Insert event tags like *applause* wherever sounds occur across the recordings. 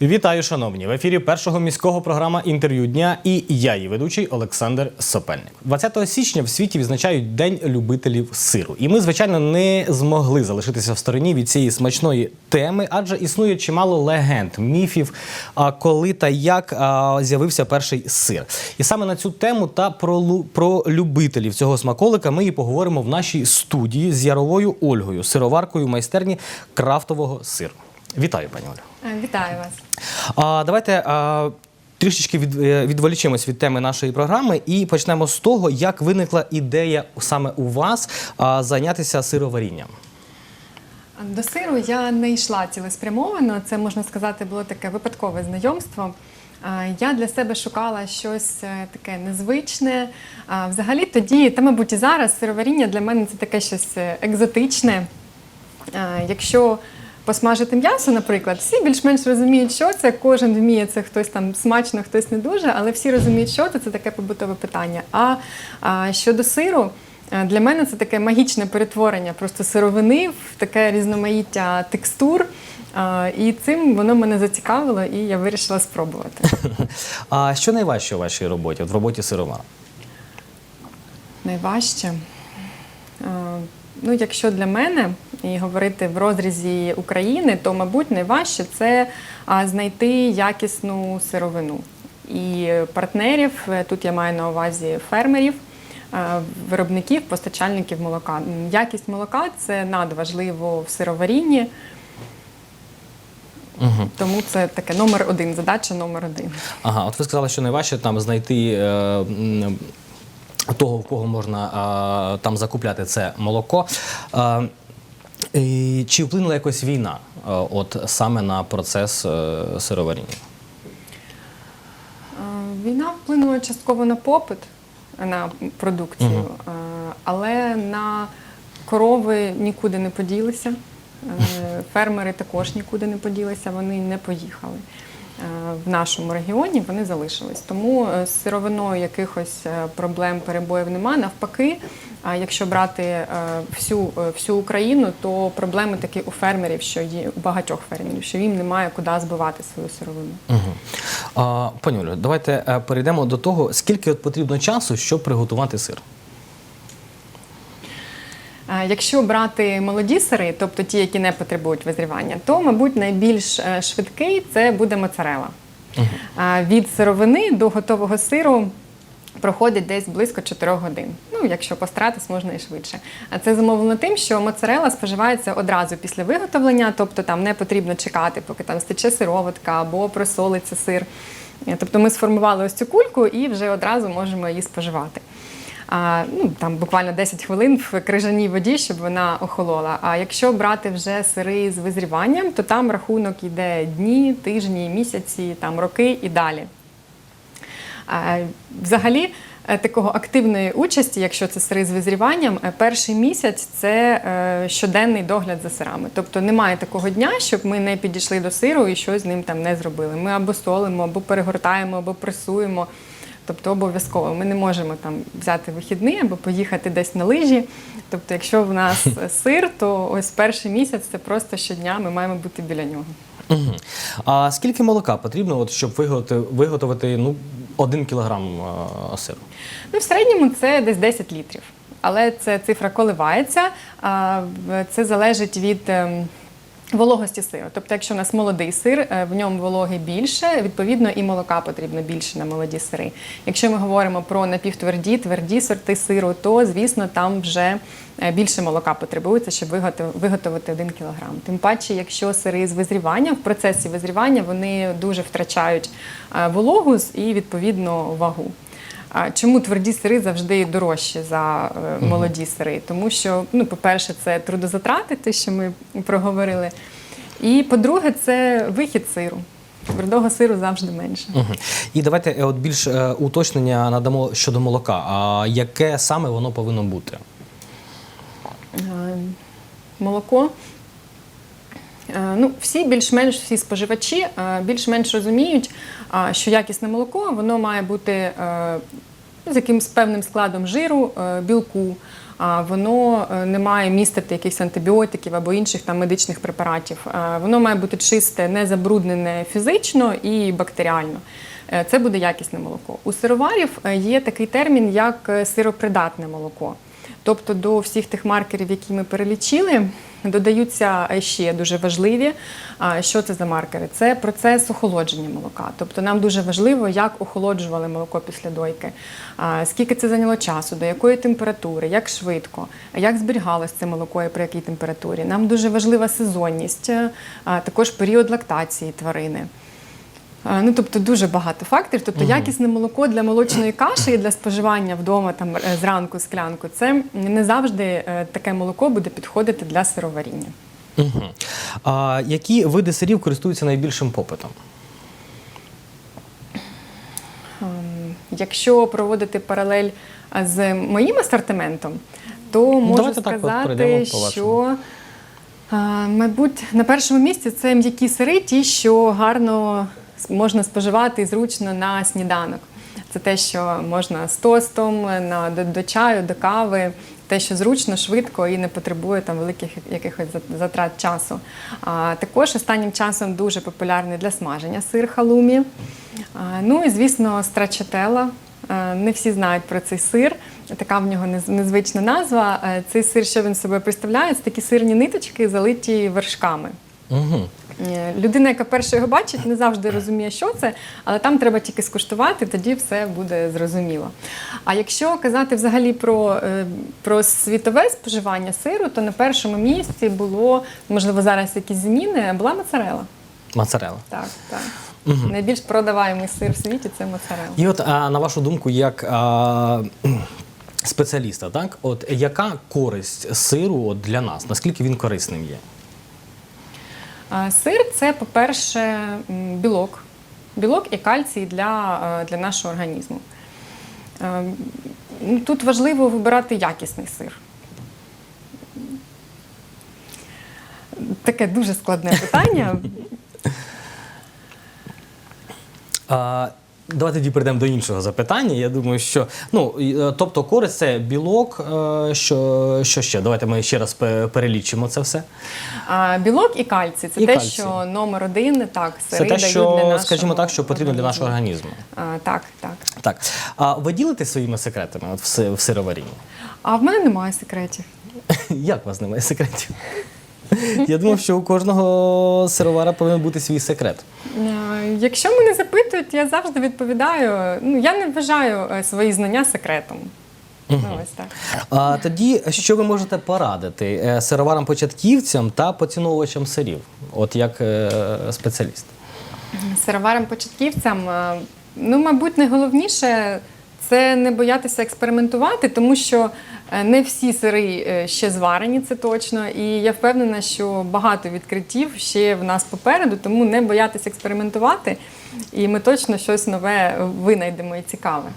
Вітаю, шановні! В ефірі першого міського програма інтерв'ю дня і я, її ведучий Олександр Сопельник. 20 січня в світі відзначають День любителів сиру. І ми, звичайно, не змогли залишитися в стороні від цієї смачної теми, адже існує чимало легенд, міфів, коли та як з'явився перший сир. І саме на цю тему та про, про любителів цього смаколика ми і поговоримо в нашій студії з Яровою Ольгою, сироваркою майстерні крафтового сиру. Вітаю, пані Олю. Е, Вітаю вас. А, давайте а, трішечки від, е, відволічимось від теми нашої програми і почнемо з того, як виникла ідея саме у вас а, зайнятися сироварінням. До сиру я не йшла цілеспрямовано. Це можна сказати було таке випадкове знайомство. Я для себе шукала щось е, таке незвичне. Взагалі тоді, та мабуть і зараз сироваріння для мене це таке щось екзотичне. Якщо посмажити м'ясо, наприклад, всі більш-менш розуміють, що це. Кожен вміє це хтось там смачно, хтось не дуже, але всі розуміють, що це це таке побутове питання. А, а щодо сиру, е, для мене це таке магічне перетворення просто сировини в таке різноманіття текстур. І цим воно мене зацікавило, і я вирішила спробувати. *laughs* А що найважче у вашій роботі, от в роботі сировара? Найважче. Е, Ну, якщо для мене і говорити в розрізі України, то, мабуть, найважче це знайти якісну сировину. І партнерів, е, тут я маю на увазі фермерів, е, виробників, постачальників молока. Якість молока це надважливо в сироварінні, Угу. тому це таке номер один, задача номер один. Ага, от ви сказали, що найважче там знайти е, того, в кого можна а, там закупляти це молоко. А, і чи вплинула якось війна от саме на процес е, сироваріння? Е, Війна вплинула частково на попит на продукцію, е, але на корови нікуди не поділися. Фермери також нікуди не поділися, вони не поїхали. Е, В нашому регіоні вони залишились. Тому е, з сировиною якихось е, проблем, перебоїв нема. Навпаки, якщо брати всю, всю Україну, то проблеми такі у фермерів, що є у багатьох фермерів, що їм немає куди збивати свою сировину. Угу. Пані Олю, давайте перейдемо до того, скільки от потрібно часу, щоб приготувати сир. Якщо брати молоді сири, тобто ті, які не потребують визрівання, то, мабуть, найбільш е, швидкий це буде моцарела. Е, Від сировини до готового сиру проходить десь близько 4 годин. Ну, якщо постаратись, можна і швидше. А це зумовлено тим, що моцарела споживається одразу після виготовлення, тобто там не потрібно чекати, поки там стече сироватка або просолиться сир. Е, Тобто ми сформували ось цю кульку і вже одразу можемо її споживати ну, там буквально 10 хвилин в крижаній воді, щоб вона охолола. А якщо брати вже сири з визріванням, то там рахунок йде дні, тижні, місяці, там роки і далі. Взагалі, е, такого активної участі, якщо це сири з визріванням, е, перший місяць це е, щоденний догляд за сирами. Тобто немає такого дня, щоб ми не підійшли до сиру і щось з ним там не зробили. Ми або солимо, або перегортаємо, або пресуємо. Тобто обов'язково ми не можемо там взяти вихідний або поїхати десь на лижі. Тобто, якщо в нас *laughs* сир, то ось перший місяць це просто щодня ми маємо бути біля нього. Угу. А скільки молока потрібно, от, щоб виготовити, виготовити ну, один кілограм е, сиру? Ну, в середньому це десь 10 літрів. Але ця цифра коливається. а, Це залежить від ем, вологості сиру. Тобто, якщо у нас молодий сир, е, в ньому вологи більше, відповідно, і молока потрібно більше на молоді сири. Якщо ми говоримо про напівтверді, тверді сорти сиру, то звісно там вже е, більше молока потребується, щоб виготов- виготовити 1 кілограм. Тим паче, якщо сири з визріванням, в процесі визрівання вони дуже втрачають е, вологу і відповідно вагу. А чому тверді сири завжди дорожчі за е, молоді сири? Тому що, ну, по-перше, це трудозатрати, те, що ми проговорили. І по-друге, це вихід сиру. Твердого сиру завжди менше. Угу. І давайте е, от більш е, уточнення надамо щодо молока. А яке саме воно повинно бути? Е, Молоко. Е, Ну, всі більш-менш всі споживачі е, більш-менш розуміють, що якісне молоко воно має бути е, з якимсь певним складом жиру, е, білку. Воно е, не має містити якихось антибіотиків або інших там медичних препаратів. Е, Воно має бути чисте, не забруднене фізично і бактеріально. Е, Це буде якісне молоко. У сироварів е, є такий термін, як е, сиропридатне молоко. Тобто до всіх тих маркерів, які ми перелічили, додаються ще дуже важливі. Що це за маркери? Це процес охолодження молока. Тобто нам дуже важливо, як охолоджували молоко після дойки, скільки це зайняло часу, до якої температури, як швидко, як зберігалось це молоко і при якій температурі. Нам дуже важлива сезонність, також період лактації тварини. А, Ну, тобто дуже багато факторів. Тобто якісне молоко для молочної каші і для споживання вдома там е, зранку склянку, це не завжди е, таке молоко буде підходити для сироваріння. Угу. А які види сирів користуються найбільшим попитом? Ем, Якщо проводити паралель з моїм асортиментом, то можу давайте сказати, що мабуть на першому місці це м'які сири, ті, що гарно можна споживати і зручно на сніданок. Це те, що можна з тостом, на, до, до чаю, до кави, те, що зручно, швидко і не потребує там великих якихось зат- затрат часу. А, також останнім часом дуже популярний для смаження сир халумі. А, ну і звісно, страчателла. Е, Не всі знають про цей сир. Така в нього незвична назва. Е, Цей сир, що він собою представляє, це такі сирні ниточки, залиті вершками. Угу. Е, Людина, яка перше його бачить, не завжди розуміє, що це, але там треба тільки скуштувати, тоді все буде зрозуміло. А якщо казати взагалі про, е, про світове споживання сиру, то на першому місці було, можливо, зараз якісь зміни, була моцарела. Моцарелла. Так, так. Найбільш продаваємий сир в світі це моцарела. І от а, на вашу думку, як а, спеціаліста, так, от яка користь сиру от для нас? Наскільки він корисним є? Сир це, по-перше, білок. Білок і кальцій для, е, для нашого організму. Е, ну, Тут важливо вибирати якісний сир. Таке дуже складне питання. Давайте тоді перейдемо до іншого запитання. Я думаю, що ну е, тобто користь це білок. е, Що, що ще? Давайте ми ще раз перелічимо це все. А, Білок і кальцій це І те, кальцій. що номер один, так, Це сири те, дають для нашого скажімо так, що потрібно для нашого організму. А, так, так. Так. А ви ділитесь своїми секретами от в сироварінні? А в мене немає секретів. *laughs* Як у вас немає секретів? Я думав, що у кожного сировара повинен бути свій секрет. Е, Якщо мене запитують, я завжди відповідаю. Ну, я не вважаю е, свої знання секретом. Ну, ось так. А тоді, що ви можете порадити е, сироварам-початківцям та поціновувачам сирів, от як е, спеціаліст? Сироварам-початківцям, ну, мабуть, найголовніше це не боятися експериментувати, тому що е, не всі сири е, ще зварені, це точно. І я впевнена, що багато відкриттів ще в нас попереду, тому не боятися експериментувати, і ми точно щось нове винайдемо і цікаве.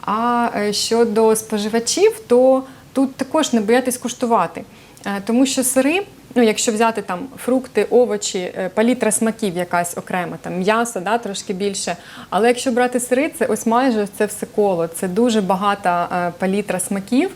А е, щодо споживачів, то тут також не боятись куштувати. Тому що сири, ну якщо взяти там фрукти, овочі, е, палітра смаків якась окрема, там м'ясо, да, трошки більше. Але якщо брати сири, це ось майже це все коло. Це дуже багата е, палітра смаків.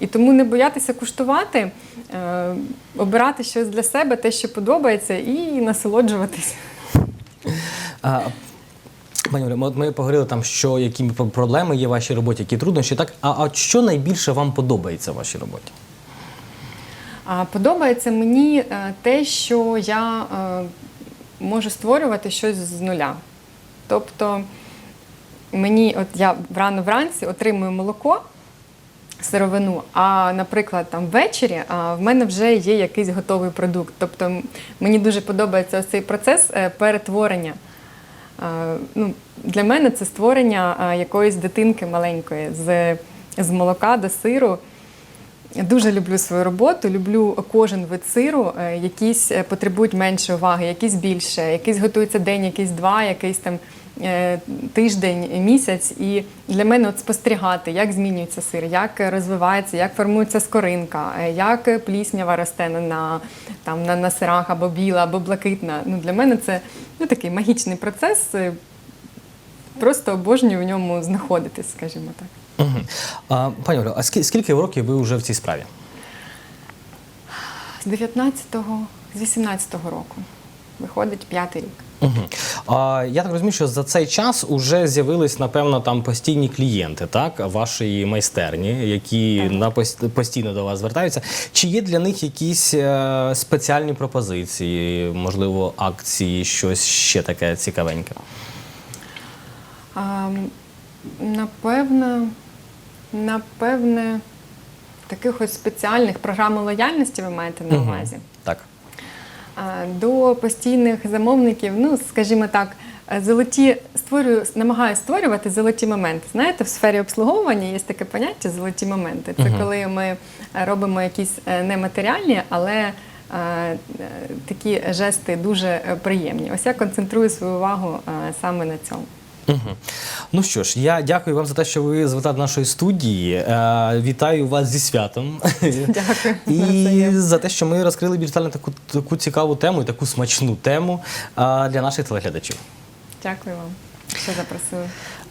І тому не боятися куштувати, е, обирати щось для себе, те, що подобається, і насолоджуватись. Пані Олю, от ми поговорили там, що які пр- проблеми є в вашій роботі, які труднощі. Так, а, а що найбільше вам подобається в вашій роботі? Подобається мені е, те, що я е, можу створювати щось з нуля. Тобто мені, от я рано вранці отримую молоко, сировину, а, наприклад, там ввечері а, в мене вже є якийсь готовий продукт. Тобто мені дуже подобається цей процес е, перетворення. Ну, для мене це створення якоїсь дитинки маленької з, з молока до сиру. Дуже люблю свою роботу, люблю кожен вид сиру. Е, Якісь е, потребують менше уваги, якісь більше, якийсь готується день, якийсь два, якийсь там е, тиждень, місяць. І для мене от спостерігати, як змінюється сир, як розвивається, як формується скоринка, як пліснява росте на- там, на, на сирах або біла, або блакитна. Ну, для мене це ну, такий магічний процес. Просто обожнюю в ньому знаходитись, скажімо так. Угу. А, пані Олю, а скі- скільки років ви вже в цій справі? З 19-го, з 18-го року виходить п'ятий рік. Угу. А, я так розумію, що за цей час вже з'явились, напевно, там постійні клієнти, так, вашої майстерні, які Так. на пост- постійно до вас звертаються. Чи є для них якісь е, спеціальні пропозиції, можливо, акції, щось ще таке цікавеньке? А, напевно, напевне, таких ось спеціальних програм лояльності ви маєте на увазі. Так. До постійних замовників, ну скажімо так, золоті створюю, намагаюся створювати золоті моменти. Знаєте, в сфері обслуговування є таке поняття золоті моменти. Це Мгм. коли ми робимо якісь е, нематеріальні, але е, такі жести дуже е, приємні. Ось я концентрую свою увагу саме на цьому. Угу. Ну що ж, я дякую вам за те, що ви звертали до нашої студії. Е, вітаю вас зі святом. Дякую. І за те, що ми розкрили більш детально таку, таку цікаву тему і таку смачну тему е, для наших телеглядачів. Дякую вам, що запросили.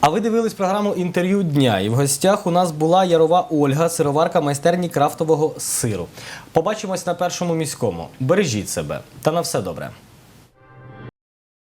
А ви дивились програму інтерв'ю дня. І в гостях у нас була Ярова Ольга, сироварка майстерні крафтового сиру. Побачимось на першому міському. Бережіть себе та на все добре.